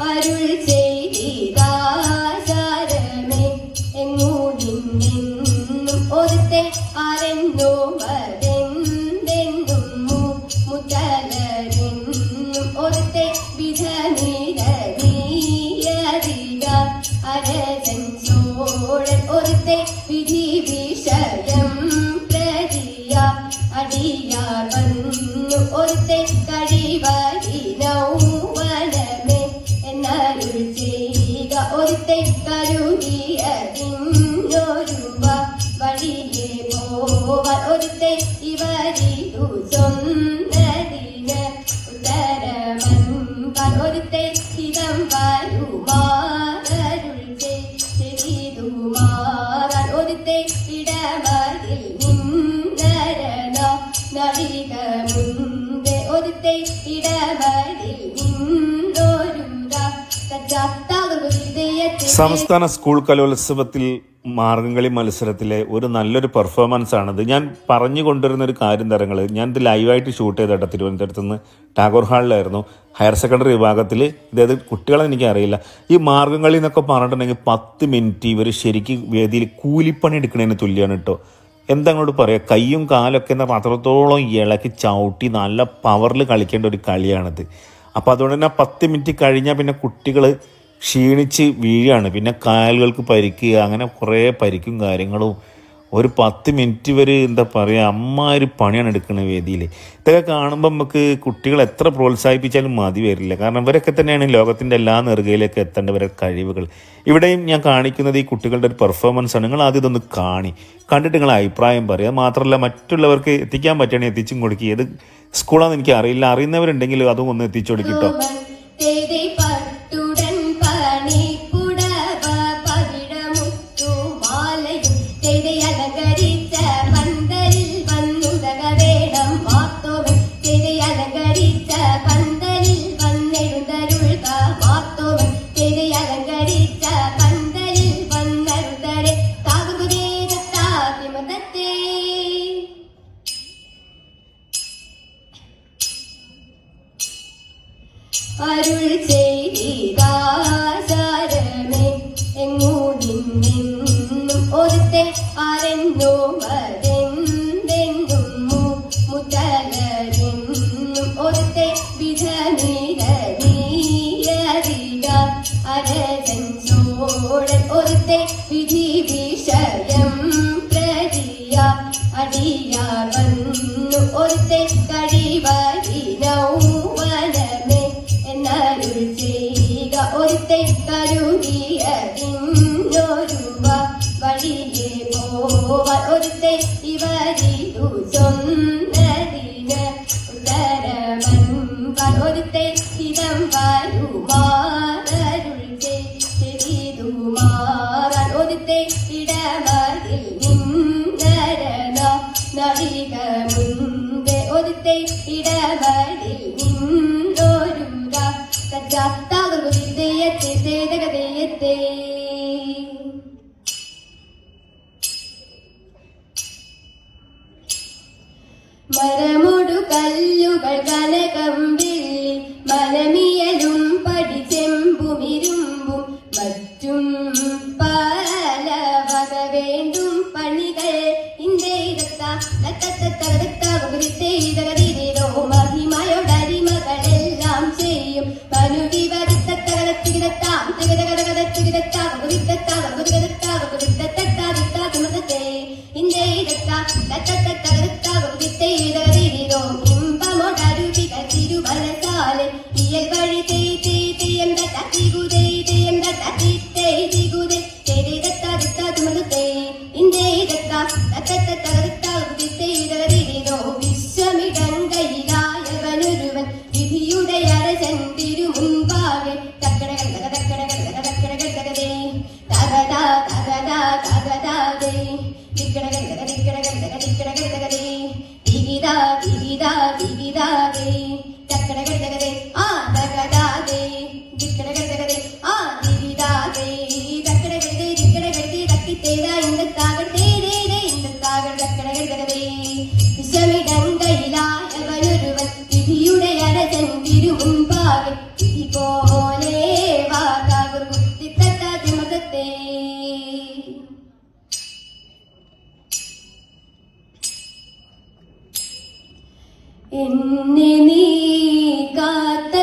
അരുൾ ചെയ്താചാരമേ എങ്ങൂടിന്നും ഒരുത്തെ ആരെന്നോ വരെന്തെന്നും മുതലരെന്നും ഒരുത്തെ വിധനിരവിയറിക അരജൻ സോഴൻ ഒരുത്തെ വിധി എന്നരുൾ ചെയ്യുക ഒരുത്തെ കരുതിയതിന്നൊരുവ വഴിയെ പോവ ഒരുത്തെ ഇവരിതു ചൊന്നതിന് ഉത്തരമൻപാൻ ഒരുത്തെ ഹിതം വരുമാറരുൾ ചെയ്തു മാറാൻ ഒരുത്തെ ഇടമതിൽ നിന്നരണ നടിക സംസ്ഥാന സ്കൂൾ കലോത്സവത്തിൽ മാർഗംകളി മത്സരത്തിലെ ഒരു നല്ലൊരു പെർഫോമൻസ് ആണിത്. ഞാൻ പറഞ്ഞു കൊണ്ടുവരുന്ന ഒരു കാര്യം തരങ്ങൾ ഞാൻ ഇത് ലൈവായിട്ട് ഷൂട്ട് ചെയ്തേട്ടാ തിരുവനന്തപുരത്ത് നിന്ന്. ടാഗോർ ഹാളിലായിരുന്നു. ഹയർ സെക്കൻഡറി വിഭാഗത്തിൽ ഇതായത് കുട്ടികളെ എനിക്കറിയില്ല ഈ മാർഗംകളി എന്നൊക്കെ പറഞ്ഞിട്ടുണ്ടെങ്കിൽ പത്ത് മിനിറ്റ് ഇവർ ശരിക്കും വേദിയിൽ കൂലിപ്പണി എടുക്കുന്നതിന് തുല്യമാണ് കേട്ടോ എന്താ അങ്ങോട്ട് പറയുക കൈയും കാലൊക്കെ എന്ന അത്രത്തോളം ഇളക്കി ചവിട്ടി നല്ല പവറിൽ കളിക്കേണ്ട ഒരു കളിയാണിത്. അപ്പോൾ അതുകൊണ്ട് തന്നെ പത്ത് മിനിറ്റ് കഴിഞ്ഞാൽ പിന്നെ കുട്ടികൾ ക്ഷീണിച്ച് വീഴാണ്. പിന്നെ കാലുകൾക്ക് പരിക്കുക അങ്ങനെ കുറേ പരിക്കും കാര്യങ്ങളും. ഒരു പത്ത് മിനിറ്റ് വരെ എന്താ പറയുക അമ്മാതിരി പണിയാണ് എടുക്കുന്നത് വേദിയിൽ ഇതൊക്കെ കാണുമ്പോൾ നമുക്ക് കുട്ടികൾ എത്ര പ്രോത്സാഹിപ്പിച്ചാലും മതി വരില്ല. കാരണം ഇവരൊക്കെ തന്നെയാണ് ലോകത്തിന്റെ എല്ലാ നെറുകയിലേക്ക് എത്തേണ്ടവരെ കഴിവുകൾ. ഇവിടെയും ഞാൻ കാണിക്കുന്നത് ഈ കുട്ടികളുടെ ഒരു പെർഫോമൻസ് ആണ്. നിങ്ങൾ ആദ്യം ഇതൊന്ന് കാണി. കണ്ടിട്ട് നിങ്ങൾ അഭിപ്രായം പറയുക മാത്രമല്ല മറ്റുള്ളവർക്ക് എത്തിക്കാൻ പറ്റുകയാണെങ്കിൽ എത്തിച്ചും കൊടുക്കുക ഏത് സ്കൂളാണെന്ന് എനിക്ക് അറിയില്ല. അറിയുന്നവരുണ്ടെങ്കിൽ അതും ഒന്ന് എത്തിച്ചു കൊടുക്കിട്ടോ അരുൾ ചെയ്താചാരമേ എങ്ങൂടിന്നും ഒരുത്തെ ആരെന്നോ വരെന്തെന്നും മുതലരെന്നും ഒരുത്തെ വിധനിരവിയറിക അരജൻ സോഴൻ ഒരുത്തെ വിധി ഒരുത്തെ ഇവരിതു ചൊന്നതിന് ഉത്തരമൻപാൻ ഒരുത്തെ ഹിതം വരുമാറരുൾ ചെയ്തു മാറാൻ ഒരുത്തെ ഇടമതിൽ നിന്നരണ നടിക മുൻപേ ഒരുത്തെ ഇടമതിൽ നിന്നൊരുത കച്ചാത്താകൃതയത്തെ തേതകതയത്തെ മരമൊടു കല്ലുകൾ കനകമ്പിള്ളി മനമിയലും പടിച്ചെമ്പുമിരുമ്പും മറ്റും പല വക വേണ്ടും പണികൾ ഇന്ത്യയിലെത്താകൃതിത്തേതകതിരോ മഹിമയോടരിമകളെല്ലാം ചെയ്യും. മനുവിവരിത്തകരത്തികിടത്താം തികതകടകത്തികിടത്താകൃതികത്താകൃതികത്താകൃതികത്താകൃതികത്താകൃതികത്തത്താതിത്താകുമതത്തെ ليك എന്നെ നീ കാത്തിടണേ